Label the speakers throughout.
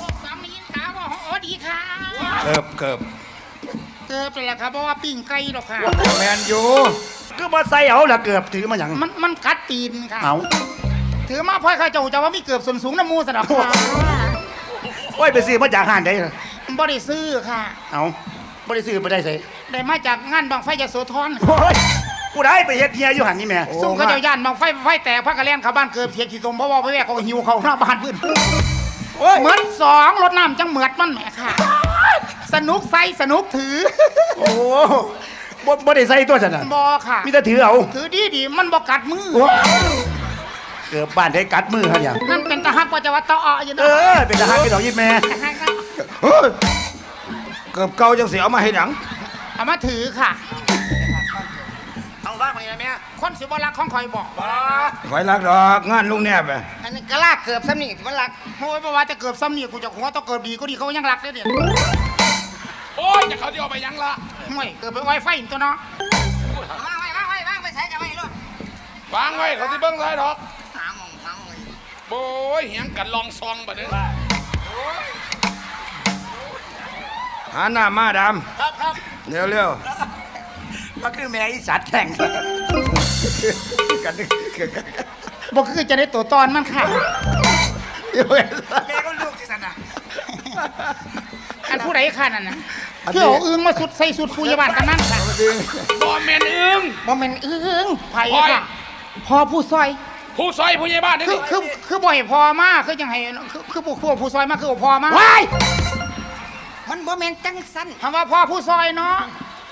Speaker 1: พวกสามีขาว่าโอ้ดีค่ะ
Speaker 2: เกิบเกิบ
Speaker 1: เกือบไปแล้วครับเพราะว่าปิ้งไก่หรอกค่ะ
Speaker 2: แมนยู
Speaker 3: ก็บ่ใส่เอาละเกือบถือมาหยัง
Speaker 1: มันมันกัดตีนค่ะ
Speaker 3: เอา
Speaker 1: ถือมาพ่อยข้าเจ้าจะว่ามีเกือบส่วนสูงน้ำมูสนับค่ะ
Speaker 3: โอ้ยไปซื้อมาจากห้านได้เหรอ
Speaker 1: บ่ได้ซื้อค่ะ
Speaker 3: เอาบ่ได้ซื้อบ่ได้ใส่
Speaker 1: ได้มาจากงานบางไฟยโสธร
Speaker 3: โอ้ย กูได้ไปเฮ็ดเฮียอยู่หันนี่แม่
Speaker 1: ซุ่มเขาเจ้าย่านบางไฟไฟแตกพักกระเล่นเขาบ้านเกิดเพียขี้ตมเพราะว่าไปแวกเขาหิวเขาหน้าบ้านพื้น
Speaker 3: โอ้ย
Speaker 1: เหมือนสองรถน้ำจังเหมือดมันแหมค่ะ สนุกใส่สนุกถือ
Speaker 3: โอ้บ่บ่ได้ใส่ตัวฉันน่ะ
Speaker 1: บอค่ะ
Speaker 3: มีแต่ถือเอา
Speaker 1: ถือดีดีๆมันบอกัดมือ
Speaker 3: โอ้เกือบบ้านได้กัดมือหั่นหยัง
Speaker 1: นั่นเป็นตะฮักว่าจะว่าตะเอออยู่
Speaker 3: เอ
Speaker 1: เด้อ
Speaker 3: อเป็นทหารเป็นดอกยิดแม่
Speaker 2: เฮ้ยเกิบเก่าจังเสียเอามาให้หนัง
Speaker 1: เอามาถือค่ะ
Speaker 3: เอาบ้างไปแม่
Speaker 1: คนสิบรักของคอยบอก
Speaker 2: ไว้รักดอกงานลุงแนบไป
Speaker 1: อันนี้ก็ลากเกือบซ้ำนี่มันรักโอ้ยเพราะว่าจะเกือบซ้ำนี่กูจะหัวต้องเกือบดีก็ดีเขายังรักได้เด็ด
Speaker 4: โอ้ยจะเขาจะเอาไปยังละ
Speaker 1: ห่วยเกือบไปไวไฟอีกตัวเนาะ
Speaker 5: ว่างไว้ว่างไว้ว่างไปใส่จะไว้ลูก
Speaker 4: วางไว้เขาที่เบิ้งซ้ายดอก
Speaker 5: หาหมองหาหมอง
Speaker 4: โอ้ยเหียงกันลองซองบัดนี้
Speaker 2: หาหน้ามาด
Speaker 1: ครับครับำ
Speaker 2: เร็วเร็ว
Speaker 3: มันคือแม่อีสัตว์แข่ง
Speaker 2: กันนึกกัน
Speaker 1: บอกคือจะได้ตัวตอนมันค่ะ
Speaker 3: แม่ก็ลูกที่สันน่ะ
Speaker 1: อันผู้ใดค่ะนั่นน่ะคือเอาอึ้งมาสุดใส่สุดผู้ยาบาลกันนั่นค่ะ
Speaker 4: บอมแมนอึ้ง
Speaker 1: บ่แม่นอึ้งไผ
Speaker 4: พลอย
Speaker 1: ค่ะพอผู้ซอย
Speaker 4: ผู้ซอยผู้ใหญ่บ้านนี่
Speaker 1: คือ
Speaker 4: นี่
Speaker 1: คือคือบ่ให้พอมาคือจังให้คือคือผู้ผู้ผู้ซอยมาคือบ่พอมา
Speaker 3: ว้าย
Speaker 5: มันบ่แม่นจังสั้น
Speaker 1: คำว่าพ่อผู้ซอยเนาะ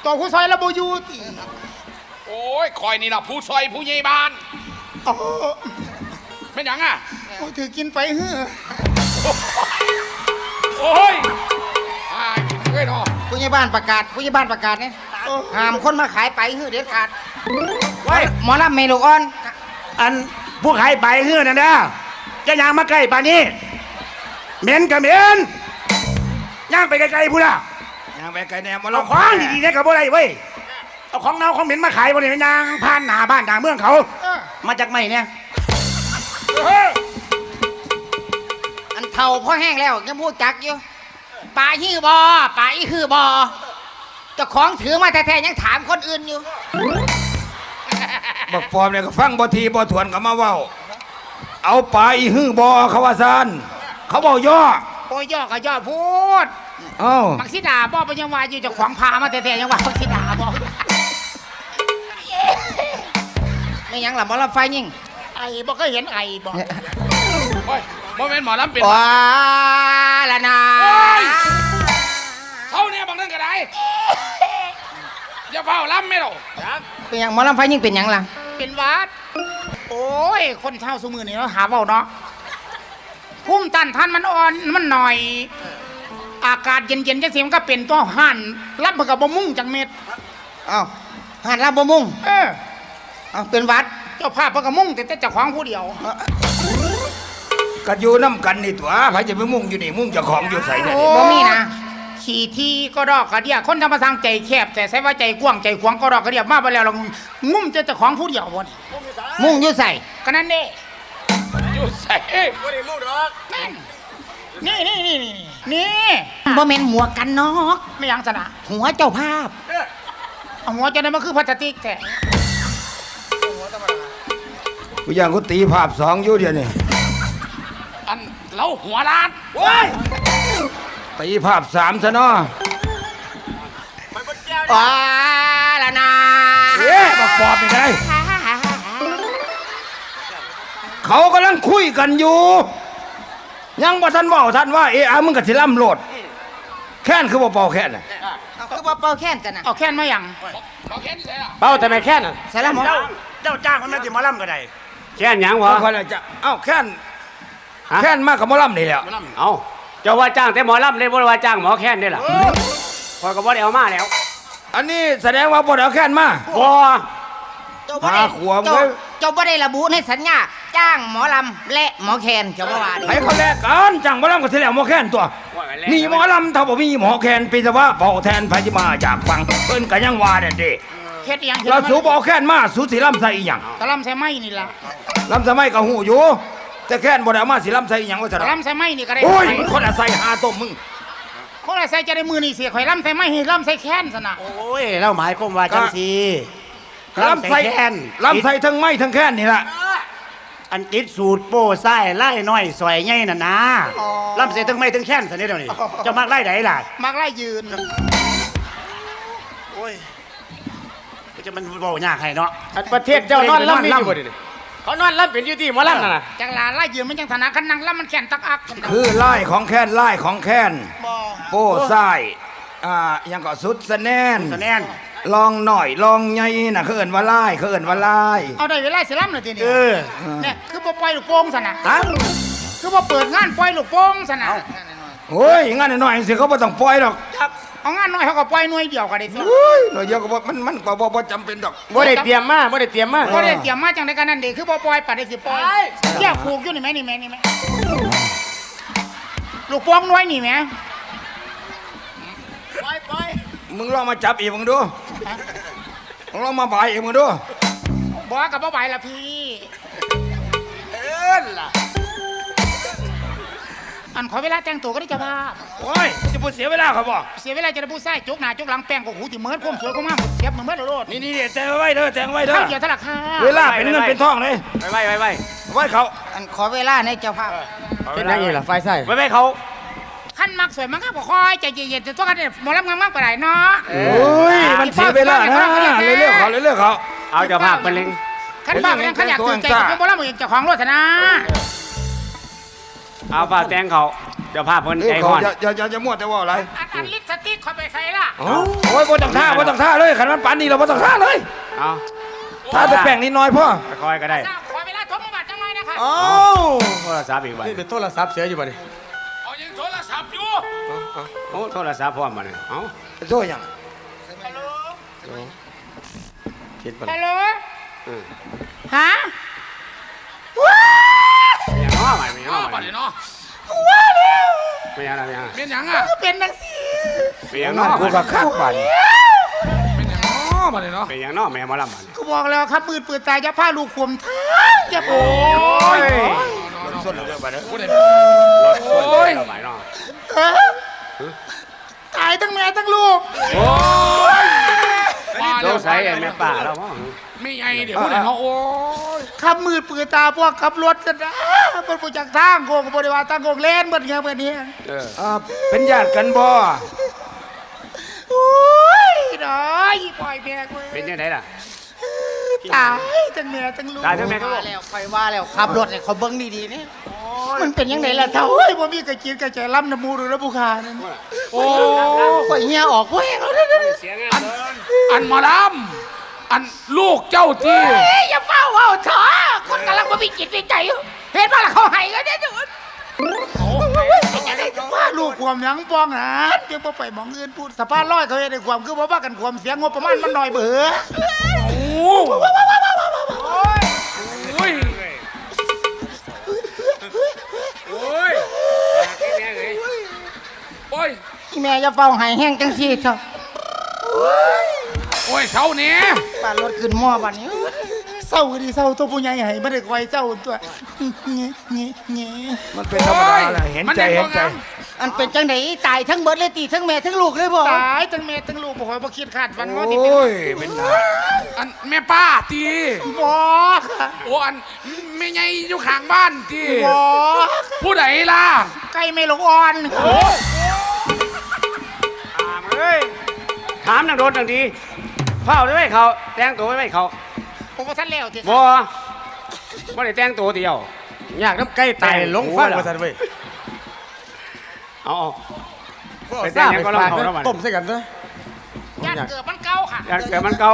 Speaker 1: ตัวผู้ซอยแล้วบ่อยู่ติ
Speaker 4: โอ้ยคอยนี่ล่ะผู้ซอยผู้ใหญ่บ้าน
Speaker 1: อ๋อ
Speaker 4: เป็นหยังอะ
Speaker 1: โอ้ยถือกินไปเฮ้อ
Speaker 4: โอ้ยอ่าเฮ้ยเนาะ
Speaker 5: ผู้ใหญ่บ้านประกาศผู้ใหญ่บ้านประกาศเนี่ยห้ามคนมาขายไปหื้อเด็ดขาด
Speaker 3: ว้าย
Speaker 5: หมอลำเมลูกอ่อน
Speaker 3: อันผู้ขายใบเฮือนั่นนะจะย่างมาใกล้ป่านนี้เหม็นกับเหม็นย่างไปไกลๆพูดละ
Speaker 2: ยังไปไกลแนวมาล
Speaker 3: เอา
Speaker 2: ง
Speaker 3: ของดีๆเนี่ยกับบ่ได้เว้ย เอาของเน่าของเหม็นมาขายบ่ได้มันย่างผ่านหน้าบ้านหน้าเมืองเขา
Speaker 1: เออ
Speaker 3: มาจากไหนเนี่ย
Speaker 5: อันเท่าพ่อแห้งแล้วยังพูดจักอยู่ปลาฮื้อบอปลาอีฮือบอเจ้าของถือมาแท้ๆยังถามคนอื่นอยู่
Speaker 2: บอกฟอมเนี่ยก็ฟังบ่ทีบ่ถวนก็มาเว้า เอาปลาอีหื้อบอเขาว่าซานเขาบอกย่อ
Speaker 1: โอ้ยย่อก็ย่อพูด
Speaker 2: เอ้า
Speaker 1: มักสิดาบ่เป็นยังว่าอยู่เจะขวางพามาแต่ๆยังว่ามักสิดาบ่
Speaker 5: ไม่หยังล่ะหมอลำไฟยิ่ง
Speaker 1: ไอ้บ่เคยเห็นไอ้บ่
Speaker 4: โอ้ยบอมแมนหมอลำเป็น
Speaker 5: ว้าละนา
Speaker 4: เท่าเนี่ยบางเรื่องก็ได้อย่าเฝ้าล้ำไม่หรอก
Speaker 5: เป็นหยังหมอลำไฟยิ่งเป็นหยังล่ะ
Speaker 1: เป็นหวัด โอ้ย คนเท่าสมือนี่เนาะหาเว้าเนาะภูมิต้านทานมันอ่อนมันหน่อย อากาศเย็นๆจังซี่มันก็เป็นตัวห่านรับมันก็บ่มุ่งจังเม็ด
Speaker 5: เอ้า หันลำบ่มุ่ง
Speaker 1: เออ
Speaker 5: เอ้าเป็นหวัด
Speaker 1: เจ้าภาพเพิ่นก็มุ่งแต่แต่เจ้าของผู้เดียว
Speaker 2: ก็อยู่น้ำกันนี่ตัวไผจะไปมุ่งอยู่นี่มุ่งเจ้าของอยู่ใส่เนี่ย
Speaker 1: โอ้
Speaker 5: บ่มีนะ
Speaker 1: ขี่ที่ก็ดอกกระเดียคนธรรมสังใจแคบ แต่ใช้ว่าใจกว้างใจขวางก็ดอกกระเดียมาไปแล้วเรางุ่มจะเจ้าของผู้เดียวบ่นี่
Speaker 5: มุ่งอยู่ใส่
Speaker 1: ก็นั่นเด้
Speaker 4: อยู่ใส่
Speaker 1: แม่นนี่นี่นี่นี่นี่
Speaker 5: บ่แม่นหมวกกันน็อก
Speaker 1: ไม่ยังสนะ
Speaker 5: หัวเจ้าภาพ
Speaker 1: เอาหัวจะได้มาคือพลาสติกแต่
Speaker 2: กูย่างกูตีภาพสองอยู่เดียวนี่
Speaker 4: อันเราหัวล้าน
Speaker 2: ตีภาพสามซะเนาะ
Speaker 5: ว้าละนา
Speaker 2: เอ๊ะบอกปอบนี่ไงเขากำลังคุยกันอยู่ ยังบ่ทันเว้าทันว่าเอะอะมึงก็สิล่ำโลด แค่นคือบ่เป่าแค่นน่ะ
Speaker 5: เอา คือบ่เป่าแค้นกันน่ะ
Speaker 1: เอาแค่นมาอย่าง
Speaker 4: บอกแค่นี้เลยล่ะ
Speaker 6: เป้าแต่ไม่แค่น่ะ
Speaker 5: ใส่ละหมอ
Speaker 3: เจ้าเจ้าจ้างมันมาสิหมาล่ำก็ได้
Speaker 6: แค่นหยังวะ
Speaker 2: บ่ค่อยแล้วจะเอ้าแค่น
Speaker 6: ฮะ
Speaker 2: แค่นมากกับหมอล่ำนี่แหละ
Speaker 6: เอาเจ้าว่าจ้างแต่หมอลำได้บ่ได้ว่าจ้างหมอแค่นได้ล่ะพอยก็บ่ได้เอามาแล้ว
Speaker 2: อันนี้แสดงว่าบ่ได้เอาแค่นมา
Speaker 6: บ่
Speaker 5: เจ้าบ่ได้
Speaker 2: หาขวม
Speaker 5: เจ้า
Speaker 2: เว้ย
Speaker 5: เจ้าบ่ได้ระบุในสัญญา จ้างหมอลำและหมอแคนเจ้าว่าว่าดิ
Speaker 2: ให้เขาแลกกันจังหมอลำก็สิแล้วหมอแค่นตัวนี่หมอลำถ้าบ่มีหมอแคนเป็นแต่ว่าเป่าแทนไผสิมาจากฟังเพิ่นก็ยังว่าเด็ดเด้
Speaker 1: เฮ็ดอหยัง
Speaker 2: เราสูบเอาแค่นมาสูสิลำใส่อีหยัง
Speaker 1: กระลำใส่ไม้นี่ล่ะ
Speaker 2: ลำสมัยก็หูอยู่แต่แค่นบ่ได้เอามาสิลำใส่อีหยังว่าจะ
Speaker 1: ลำใส่ไม้นี่ก็ได้
Speaker 2: โอ้ยมันคนละใส่หาต้มมึง
Speaker 1: คนละใส่จะได้มือนี่เสียข่อยลำใส่ไม้ให้ลำใส่แค้นซะนะ
Speaker 3: โอ้ยเราหมายความว่าจังสี
Speaker 2: ลำใส่
Speaker 3: แค้น
Speaker 2: ลำใส่ทั้งไม้ทั้งแค่นนี่ล่ะ
Speaker 3: อันติดสูตรโป้ไส้ไล่น้อยสวยใหญ่น่ะนะลำใส่ทั้งไม้ทั้งแค้นสันนี้เดี๋ยวนี้เจะมักไล่ไหนล่ะ
Speaker 1: มักไล่ยืน
Speaker 3: โอ้ยก็จะมันเบายากให้เนาะ
Speaker 6: อันประเทศเจ้านอนลำมีอยู่บ่ดิเขานอนลำเป็นอยู่ที่หมอลำน่ะนะ
Speaker 1: จังหลาไล่ยืนมันจังธนาคันนั่งลำมันแค้นตักอัก
Speaker 2: คือไล่ของแค่นไล่ของแค่น
Speaker 1: บ่
Speaker 2: โป้ไส้อ่าอิหยังก็สุดสะแนน
Speaker 3: สะแนน
Speaker 2: ลองหน่อยลองใหญ่น่ะเขาเอิ้นว่าไล่เขาเอิ้นว่าไล่
Speaker 1: เอาได้เวลาสิลำเลยทีนี้
Speaker 3: เออ
Speaker 1: เนี่ยคือบ่ปล่อยลูกโป่งซะนะ
Speaker 3: ฮะ
Speaker 1: คือบ่เปิดงานปล่อยลูกโป่งซะนะ
Speaker 2: โอ้ยงั้นหน่อยสิเขาบ่ต้องปล่อยหรอก
Speaker 1: เอางานน้อยเขาก็ปล่อยหน่วยเดียวก็ได้สิ
Speaker 2: โอ้ยหน่อยเดียวก็บ่มันมันก็บ่บ่จำเป็นดอก
Speaker 6: บ่ได้เตรียมมาบ่ได้เตรียมมา
Speaker 1: บ่ได้เตรียมมาจังได๋กันนั่นเด้คือบ่ปล่อยปัดได้สิปล่อยเกี่ยวผูกอยู่นี่แม่นี่แม่นี่แม่ลูกโป่งหน่วยนี่แม่ปล่อยปล่อย
Speaker 2: มึงลองมาจับอีกมึงดู มึงลองมาบ่ายอีกมึงดู
Speaker 1: บ่กับบ่ไหวละพี่
Speaker 3: เอิ้นล่ะ
Speaker 1: อันขอเวลาแต่งตัวก็ได้จะว่า
Speaker 2: โอ้ยจะบ่เสียเวลาเขาบ่
Speaker 1: เสียเวลาจะได้ผู้ใส่จุกหน้าจุกหลังแป้งก็หูสิเหมือนความสวยของมันเสียบเหมือนเมื่อโลด
Speaker 2: นี่นี่ๆแจ้งไว้เด้อแจ้งไว้เด้อ
Speaker 1: ข้าวเดียวเท่าไหร่ค่ะ
Speaker 2: เวลาเป็นเงินเป็นทองเลย
Speaker 6: ไปไว้ไว้ไว้
Speaker 2: ไว้เขา
Speaker 5: อันขอเวลาในเจ้าภาพ
Speaker 6: เป็นยังไงล่ะไฟใส่ไว้ไว้เขา
Speaker 1: ขั้นมักสวยมันก็บ่ค่อยใจเย็นๆแต่ตัวกันเนี่ยหมอลำงามมากไปไหนเนาะ
Speaker 2: โอ้ย มันเสียเวลานะเรื่อยๆเขาเรื่อยๆเขา
Speaker 6: เอาเจ้าภาพเป็นเล็ง
Speaker 1: ขั้นบ้าไปยังขันอยากตื่นใจกับหมอลำเองเจ้าของรถนะ
Speaker 6: เอาฝากแต่งเขาเจ้าภาพเพิ่น
Speaker 2: เอ้
Speaker 6: ใจ
Speaker 2: ยเขา
Speaker 6: ฮ้อน
Speaker 2: อย่าอย่าอย่าอย่ามั่วแต่ว่าอะไร
Speaker 1: อันอันลิปสติกเขาไปใส่ล่ะ
Speaker 2: โอ้ยบ่ต้องท่าบ่ต้องท่าเลยขันมันปานนี้เราบ่ต้องท่าเลย
Speaker 6: เอา
Speaker 2: ท่าแต่แป้งนิดหน่อยพ่อ
Speaker 6: คอยก็ได้
Speaker 1: ขอเวลาทบมาบัดจังหน่อยนะคะ
Speaker 3: อ้า
Speaker 6: โทรศัพท์อีกบัด
Speaker 3: นี่เป็นโทรศัพท์เสียอยู่บ่นี่
Speaker 4: โอ้
Speaker 6: โทรศัพท์พร้อมบ่เนี่ยเอ้า
Speaker 2: โทษยัง
Speaker 1: ฮัลโหล
Speaker 3: คิดบ่
Speaker 1: ฮัลโหล
Speaker 6: อืม
Speaker 1: ฮะ
Speaker 6: เป็นยังเนาะใหม่เป็นยัง
Speaker 4: อ้าว
Speaker 6: เนาะ
Speaker 4: บัดนี้เนาะ
Speaker 6: เป็นยังไงเป็นยังไง
Speaker 4: เป็นหยังอะ
Speaker 1: เป็นนังสิ
Speaker 6: เป็นยัง
Speaker 2: นั่น
Speaker 6: เนาะ
Speaker 2: กูก็คักบาด
Speaker 4: เป็นหยังเนาะบัดนี้เนาะ
Speaker 6: เป็นยังเนาะแม่หมอลำบัดนี้
Speaker 1: กูบอกแล้วครับปืนปืนตายจะพาลูกขวมทั้งจะโอ้ย
Speaker 2: ส้นเรื่องบาดเด้อ
Speaker 4: กูได้
Speaker 6: โอ้ยหลายเนาะ
Speaker 1: เออตายทั้งแม่ทั้งลูก
Speaker 4: มา
Speaker 6: โด
Speaker 4: แล้ว
Speaker 6: ใส่แม่ป่าแล้วมั้ง
Speaker 4: ไม่ไงเดี๋ยวกูได้เนาะโอ้ย
Speaker 1: ขับมือปืนตาพวกขับรถกันนะมันผู้จักทางโกงกับบริวารทางโกงเล่นเบิดเงี้ยเบิดเนี้ย
Speaker 6: เออ
Speaker 2: อ่าเป็นญาติกันบ่
Speaker 1: โอ้ยน้อยปล่อยแม่กู
Speaker 6: เป็นยังไงล่ะ
Speaker 1: ตายทั้งแม่ทั้งลูก
Speaker 6: ตายทั้งแม่ทั้งลูก
Speaker 5: ว่าแล้วคอยว่าแล้วขับรถเนี่ยเขาเบิ้งดีๆนี่
Speaker 1: มันเป็นยังไงล่ะเท่าเฮ้ยบ่มีกระจินกระใจล้ำน้ำมูหรือน้ำบุคานั่น
Speaker 4: โอ้
Speaker 5: ข่อยเฮียออกพวกเองแล้วเด้อ
Speaker 6: เสียงานเดิน
Speaker 4: อันหมาลำอันลูกเจ้าจี
Speaker 1: เฮ้ยอย่าเฝ้าเอาเถอะคนกำลังบ่มีจิตมีใจอยู่เห็นป่ะล่ะเขาให้กันเนี่ยจุดจะได้ถึงว่าลูกความหยังปองหานเดี๋ยวบ่ไปหมองอื่นพูดสะพานลอยเขาเฮ็ดให้ความคือบ่ว่ากันความเสียงงบประมาณมันน้อยเบ้อ
Speaker 6: แม่
Speaker 5: จะเฝ้าให้แห้งจังซี่เถอะ
Speaker 4: โอ้ยเช้าเนี้ย
Speaker 5: บ้านรถขึ้นหม้อบัดนี้
Speaker 1: เศร้าก็ดีเศร้าตัวผู้ใหญ่ให้บ่ได้คอยเจ้าตัวเงี้ยเงี้ยเงี้ย
Speaker 2: มันเป็นธรรมดาแหละเห็นใจเห็นใจ
Speaker 5: อันเป็นจังไดตายทั้งเบิดเลยตีทั้งแม่ทั้งลูกเลยบ่
Speaker 1: ตายทั้งแม่ทั้งลูกบ่คอยบ่คิดคาดวันว่าสิเป็น
Speaker 2: โอ้ยเป็นหา
Speaker 4: อันแม่ป้าตี
Speaker 1: บ่ค่ะ
Speaker 4: โอ้อันแม่ไงอยู่ข้างบ้านตี
Speaker 1: บ่
Speaker 4: ผู้ใดล่ะ
Speaker 1: ไก่ไม่ลงอ่อน
Speaker 6: ถ ถามนังโดนนังดีเฝ้าไว้เขา แต่งตัวไว้เขา
Speaker 1: ผมบ่ทันแล้วที่
Speaker 6: บ่บ่ได้แต่งตัวเดียว
Speaker 3: อยากน้ำใกล้ตายลงฟังว่าซั่นเว้ย
Speaker 6: เอาเอา
Speaker 3: บ่
Speaker 6: ไป
Speaker 3: เอา
Speaker 6: แต่
Speaker 3: ซ่าง
Speaker 6: หยัง
Speaker 3: ไป
Speaker 6: ก็ลอง
Speaker 3: ฝาก
Speaker 6: เขาแล้วบัด
Speaker 3: ต้มใส่กันเด้อ
Speaker 1: ย่านเกิดมันเก่าค่ะ
Speaker 6: อยากเกิดมันเก่า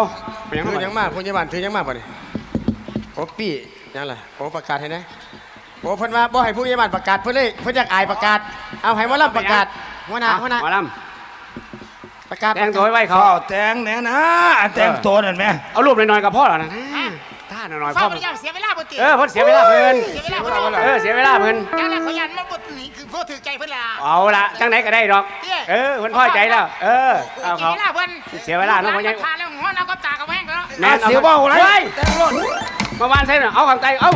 Speaker 6: เป็นยัง
Speaker 3: ถือ
Speaker 6: ไง
Speaker 3: ยังมากพยาบาลถือยังมากบ่นี่โอ้ปี้ยังล่ะโอ้ประกาศให้นะโอ้เพิ่นว่าบ่ให้ผู้ใหญ่บ้านประกาศเพิ่นเลยเพิ่นอยากอายประกาศ เอาให้หมารับประกาศหัวหน้าหัวหน้า
Speaker 6: หมอล
Speaker 3: ประกาศำ
Speaker 6: แต่งตัวไว้เขา
Speaker 2: ข้าวแตงแน่นะอันแตงตัวนั่นแหม
Speaker 6: เอารูปหน่อยๆกับพ่อแล้วนะท่าหน่อยๆ
Speaker 1: ฟ้า
Speaker 6: พ่อ
Speaker 1: บ่ได้เสียเวลาบ่ติ
Speaker 6: เออเพิ่นเสียเวลาเพิ่น
Speaker 1: เสียเวลาบ่ได้
Speaker 6: เออเสียเวลาเพิ่น
Speaker 1: ย่านแล้วเขายันมาบ่นี่คือพวกถือใจเพิ่นล่ะ
Speaker 6: เอาละจังไหนก็ได้ดอก เออเพิ่นพอใจแล้ว เออเอา
Speaker 1: เสีย
Speaker 6: เขา
Speaker 1: เวลาเพิ่น
Speaker 6: เสียเวลาเนาะพ่อใหญ่
Speaker 1: ทานแล้วหัวน้าก็ตาก็แห้งแล้ว
Speaker 6: แม่น
Speaker 2: เสียเบ้าอะไร
Speaker 6: เฮ้ย
Speaker 2: แตงรถ
Speaker 6: เมื่อวานใส่น่ะเอาข้างใจเอา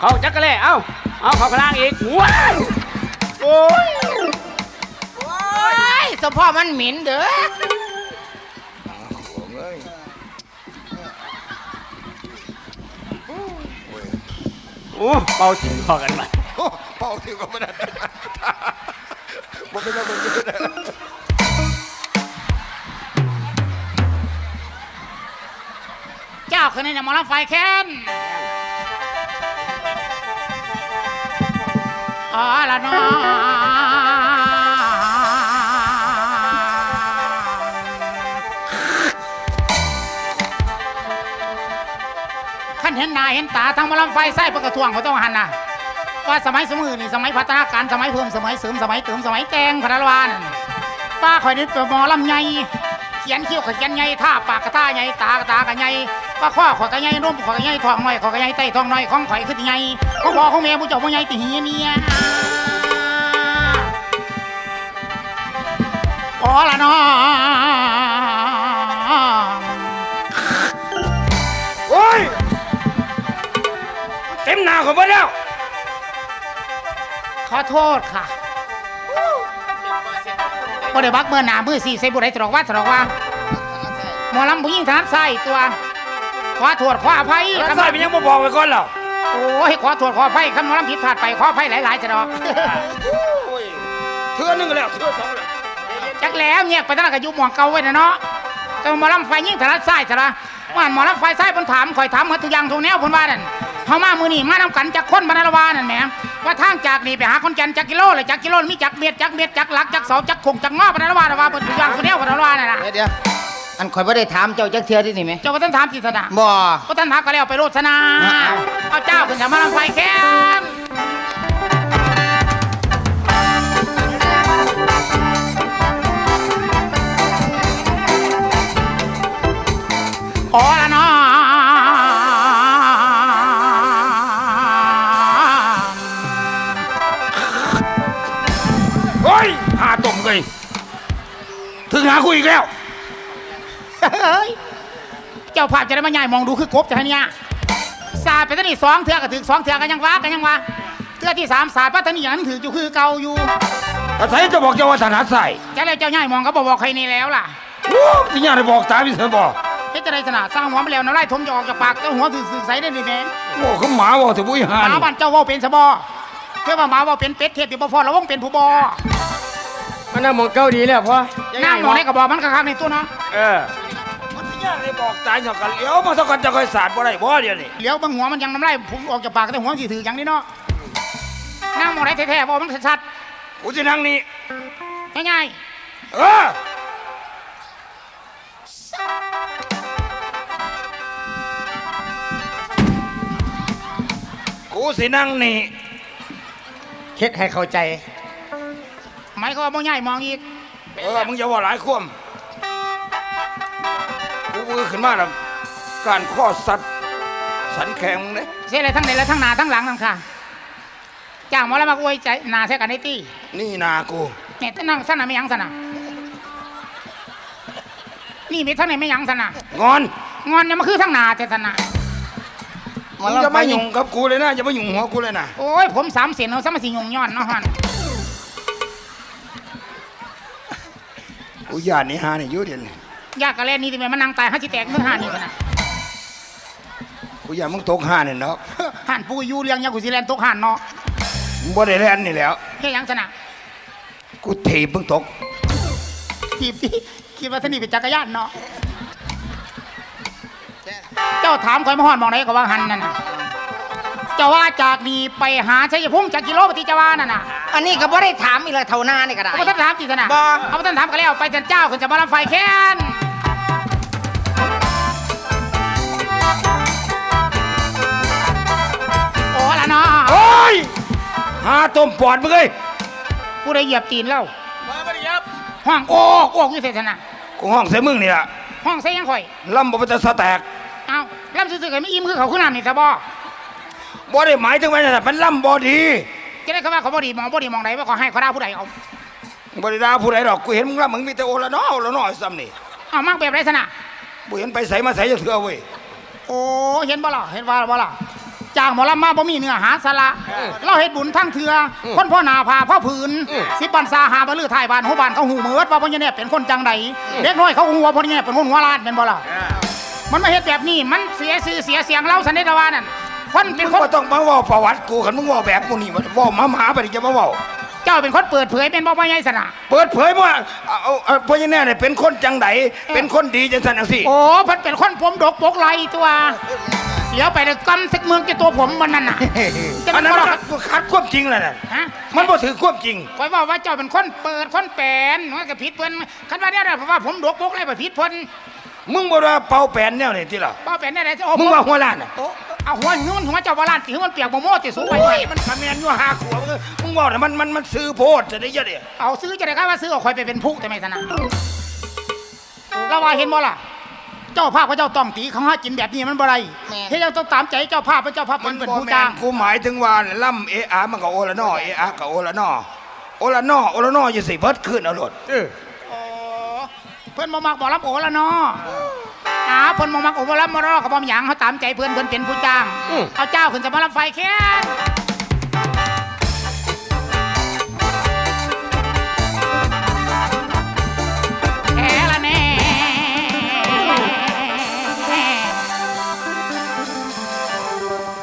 Speaker 6: เขาจักกะแล่เอาเอาเอาเขาข้างล่างอีกว้าวโอ้ย
Speaker 5: โอ้ย สมพ่อมันหมิ่นเด้อ
Speaker 6: โอ้เบาถึงพอกันมา
Speaker 2: โอ้เป่าถือก็ไม่ได้บ่เป็นไรบ่เป็นไร
Speaker 1: เจ้าคืนนี้เนี่ยหมอลำไฟแค้นอ๋อละเนาะ หน้าเห็นตาทางหมอลำไฟไส้ประกระทวงเขาต้องหันนะว่าสมัยสมือนี่สมัยพัฒนาการสมัยเพิ่มสมัยเสริมสมัยเติมสมัยแจงพัฒนาวานป้าคอยนึกหมอลำไงเขียนคิ้วกับเขียนใหญ่ท่าปากกระท่าใหญ่ตากระตากระใหญ่ปาข้อขอกระใหญ่นุ่มขอยกระใหญ่ทองน้อยขอยกระใหญ่ไตทองน้อยของข่อยคือที่ใหญ่ของพ่อของแม่ผู้เจ้าผู้ใหญ่ตีเฮียเนี่ยอ๋อละเนาะ
Speaker 2: เต็มหน้าเขาไปแล้ว
Speaker 1: ขอโทษค่ะบ่ได้บักเมื่อหนามือสี่ใส่บุได้ตรอกว่าตรอกว่าหมอลำผู้หญิงถนัดไส้ตัวขอโทษขออภัย
Speaker 2: แล้วใส่เป็นยังบ่บอกไว้ก่อนเหรอ
Speaker 1: โอ้ยขอโทษขออภัยคำหมอลำผิดพลาดไปขออภัยหลายๆจะดอก
Speaker 2: โอ้ยเทื่อหนึงแล้วเทื่อสองแล้ว
Speaker 1: จักแล้วเนี่ยไปตั้งแต่กับยุคหมองเก่าไว้นะเนาะแต่หมอลำไฟยิ่งถนัดไส้ซะละว่าหมอลำไฟไส้เพิ่นถามข่อยถามหมดทุกอย่างทุกแนวเพิ่นว่านั่น เฮามามื้อนี้มานำกันจากคนบรรณวานั่นแหมว่าทางจากนี่ไปหาคนจันทร์จักกิโลเลยจักกิโลมีจักเม็ดจักเม็ดจักหลักจักเสาจักคงจักงอบรรณวาน่ะว่าเพิ่นทุกอย่างทุกแนวบรรณวานั่นน่ะ
Speaker 5: เดี๋ยวเดี๋ยวอันข่อยบ่ได้ถามเจ้าจักเทื่อที่นี่ไหม
Speaker 1: เจ้าบ่ทันถามสิสนะ
Speaker 5: บ่
Speaker 1: บ่ทันถามก็แล้วไปโรดนา
Speaker 5: อ้าว
Speaker 1: เอาเจ้าขึ้นจะมาลำไฟแค้นอ๋อละ
Speaker 2: หาคุยอีกแล้ว
Speaker 1: เฮ้ยเจ้าภาพจะได้มาใหญ่มองดูคือกบจะให้เนี่ยสาดไปตอนนี้สองเถื่อก็ถึงสองเถื่อกันยังวะกันยังวะเถื่อที่สามสาดไปตอนนี้ยังถืออยู่คือเก่าอยู่
Speaker 2: อาศัยจะบอกเจ้าว่าถนัดใส่
Speaker 1: จะเลยเจ้าใหญ่มองก็บอกบอกใครนี่แล้วล่ะ
Speaker 2: โอ้ที่ย่าได้บอกตามที่เธอบอก
Speaker 1: เฮ็ดจะได้สนาสร้างหัวมาแล้วน้ำลายทมจะออกจากปากเจ้าหัวสื่อๆใส่ได้ดิแม่
Speaker 2: โอ้เขาหมาบอกถือบุ้ยหา
Speaker 1: หมา
Speaker 2: นี่
Speaker 1: บ้านเจ้าเว่าเป็นสะบอเพื่อว่าหมาเว่าเป็นเป็ดเทพที่บ่ฟอระวงเป็นผู้บอ
Speaker 3: มันน่ามองเก้าดีแล้วพ่อ
Speaker 1: นั่งหมองในกระบอกมันกระคักในตัวเนาะ
Speaker 6: เออ
Speaker 2: มันที่ย่าได้บอกตายอย่างกันเลี้ยวมาสักกันจะคอยสาดบ่ได้บ่เดี๋ยวนี้
Speaker 1: เหลียวบางหัวมันยังน้ำลายพุ่งออกจากปากแต่หัวสิถืออย่างนี้เนาะนั่งหมองในแท้ๆบอกมันชัด
Speaker 2: กูจะนั่งนี่
Speaker 1: ๆง่าย
Speaker 2: เออกูสินั่งนี่
Speaker 3: เค็ดให้เข้าใจ
Speaker 1: ๆ หมายความว่าบ่ใหญ่มองอีก
Speaker 2: เออมึงอย่าว่าหลายควมกูมือขึ้นมาแล้วการข้อสัตว์สันแข็งมึงเนี่ย
Speaker 1: เสียอะไรทั้งในและทั้งหน้าทั้งหลังนั่นค่ะจ้างหมอแล้วมาอวยใจหน้าใส่กันในตี้
Speaker 2: นี่นากู
Speaker 1: เนี่ยแต่นั่งสนะไม่หยังสนะนี่มีทั้งไหนไม่หยังสนะ
Speaker 2: งอน
Speaker 1: งอนเนี่ยมันคือทั้งหน้าแต่สนะ
Speaker 5: หมอ
Speaker 2: มึงจะ
Speaker 5: ลำไฟ
Speaker 2: มา
Speaker 5: ยิ่
Speaker 2: ยุ่
Speaker 5: ง
Speaker 2: งกับกูเลยนะอย่ามายุ่งหัวกูเลยนะ
Speaker 1: โอ้ยผมสามเสียนเอาสมาสิยงย้อนเนาะฮัน
Speaker 2: กูญาตินี่หานี่อยู่เดี๋ยวนี้
Speaker 1: ยากกะเล่นนี่ที่แม่มันนั่งตายห้าจิแตกเมื่อหานี่กันนะ
Speaker 2: กูญาติมึงตกหาเนี่ยเนาะ
Speaker 1: หันปูอยู่เรียงยากุสิแลนตกหันเนาะ
Speaker 2: มึงบ่ได้แล่นนี่แหล้ว
Speaker 1: เฮ้ยหยังสนะ
Speaker 2: กูถีบมึงตก
Speaker 1: ทีบที่คิดว่าสนิทเป็นจักรยานเนาะเจ้าถามคอยมาหอนมองไหนก็ว่าหันนั่นน่ะ เจ้าว่าจากนี่ไปหาชัยภูมิจากกิโลปฏิจาวานั่นน่ะ
Speaker 5: อันนี้ก็บ่ได้ถามอีกเลยเท่าหน้านี่ก็ได้
Speaker 1: เอาไปท่านถามจิตนะ
Speaker 5: บ่
Speaker 1: เอาไปท่านถามกันแล้วไปเจันเจ้าขึ้นจะมาลำไฟแค้นโอ้ละเนาะ
Speaker 2: โอ้ยหาต้มปอดมึงเอ้ย
Speaker 1: ผู้ใดเหยียบตีนแล้ว
Speaker 6: มาไม่ได้ยับ
Speaker 1: ห้องโอ้โอ้อยู่เสร็จนะ
Speaker 2: กูห้องใส่มึงนี่ล่ะ
Speaker 1: ห้องใส่ยังข่อย
Speaker 2: ลำบ่เป็นจะสแตก
Speaker 1: เอาลำซื่อๆกันไม่อิ่มคือเขาขึ้นน้ำนี่ซะบ่
Speaker 2: บ่ได้หมายถึงว่าแต่มันลำบ่ดี
Speaker 1: จะได้คำว่าเขาบ่ดีมองบ่ดีมองไหนว่าเขาให้เขาด่าผู้ใดเอา
Speaker 2: บ่ได้ด่าผู้ใดดอกกูเห็นมึงลำมึงมีแต่โอละน้อโอละน้อซ้ำนี่
Speaker 1: เอามากแบบไรสนะ
Speaker 2: บ่เห็นไปใส่มาใส่จะเถื่อเว้ย
Speaker 1: โอ้เห็นบ่ล่ะเห็นว่าบ่ล่ะจ้างหมอลำมาบ่มีเนื้อหาสาระเราเฮ็ดบุญทั้งเถืออคนพ่อนาพาพ่อผืนสิบปันซาหาบลือถ่ายบ้านหัวบ้านเขาหูเมิดว่าพ่อเนี่ยเป็นคนจังใดเด็กน้อยเขาหูว่าพ่อเนี่ยเป็นคนหัวลาดเป็นบ่ล่ะมันมาเฮ็ดแบบนี้มันเสียชื่อเสียเสียงเราสันนิษฐานนั่น คนเป็น
Speaker 2: มึง
Speaker 1: คน
Speaker 2: ก็ต้องมาเว่าประวัติกูคันมึงเว่าแบบกูนี่มันเว่ามาหาไปดิจะมาเว่า
Speaker 1: เจ้าเป็นคนเปิดเผยเป็นบ่พ่อใหญ่สนะ
Speaker 2: เปิดเผยว่าเอาเอาเอาพ่อยังแน่เนี่ยเป็นคนจังไดเป็นคนดีจังสันจังสิ
Speaker 1: โอ้เพิ่นเป็นคนผมดกปกไหลตัวเสียไปเลยกำสักเมืองจะตัวผมมันนั่นน่ะจะ
Speaker 2: อั
Speaker 1: มันน
Speaker 2: นั้น
Speaker 1: บ่
Speaker 2: มัน
Speaker 1: ล่ะ
Speaker 2: ขัดความจริงเลยนั่น
Speaker 1: ฮะ
Speaker 2: มันบ่ถือความจริง
Speaker 1: คอยว่าว่าเจ้าเป็นคนเปิดคนแปลนมันก็ผิดเพิ่นคันว่าเนี่ยนะเพราะว่าผมดกปกเลยบ่ผิดเพิ่น
Speaker 2: มึงบ่ว่าเป่าแปนแนวนี่ที่ล่ะ
Speaker 1: บ่แปลนได้ไดโอ้
Speaker 2: มึงว่าหัวล้านน่ะ
Speaker 1: โอ้ เอาหัวหิวมันหัวเจ้าบ่ล้านสิหัวมันเปียกบ่โม่ติสูงไป
Speaker 2: โอ้
Speaker 1: ไว้
Speaker 2: ยมันขแมนอยู่หาขวบมึงว่าน่ะมันมันมันซื้อโพดจะได้เยอะเด้
Speaker 1: เอาซื้อจะได้ครับว่าซื้อเอาคอยไปเป็นผู้แต่ไม่สนะเราว่าเห็นบ่ล่ะ เจ้าภาพพระเจ้าต้องตีเขาหากินแบบนี้มันบ่ได้เฮ็ดยังต้องตามใจเจ้าภาพพระเจ้าภาพ
Speaker 2: มั
Speaker 1: เป็นนเป็น
Speaker 2: บ่
Speaker 1: ผู้
Speaker 2: แม่
Speaker 1: จ้าง
Speaker 2: นกูหมายถึงว่าล่ำเอะอะมันก็โอละนอเอะอะก็โอละนอโอละนอโอละนออยู่สิเบิดขึ้นเอาโลด
Speaker 3: เออ
Speaker 1: โอ้เพิ่นบ่มักบ่รับโอละเนาะ อ้าเพิ่นบ่มักโอบ่รับบ่รอก็บ่มีหยังเขาตามใจเพิ่นเพิ่นเป็นผู้จ้างเอาเจ้าขึ้นจะมารับไฟแค่แค่ละแน่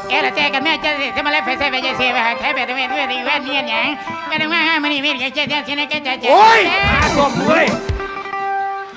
Speaker 1: แกละแจกันแม่จะจะมาเล่นไฟใส่ไฟใจเสียไปหาแท้แบบแม่ด้วยดีแว่นเนียนหยังแม่ได้มาให้มานี่แม่จะจะจะจะจะจะ
Speaker 2: โอ้ยหาตัวมึงเว้ย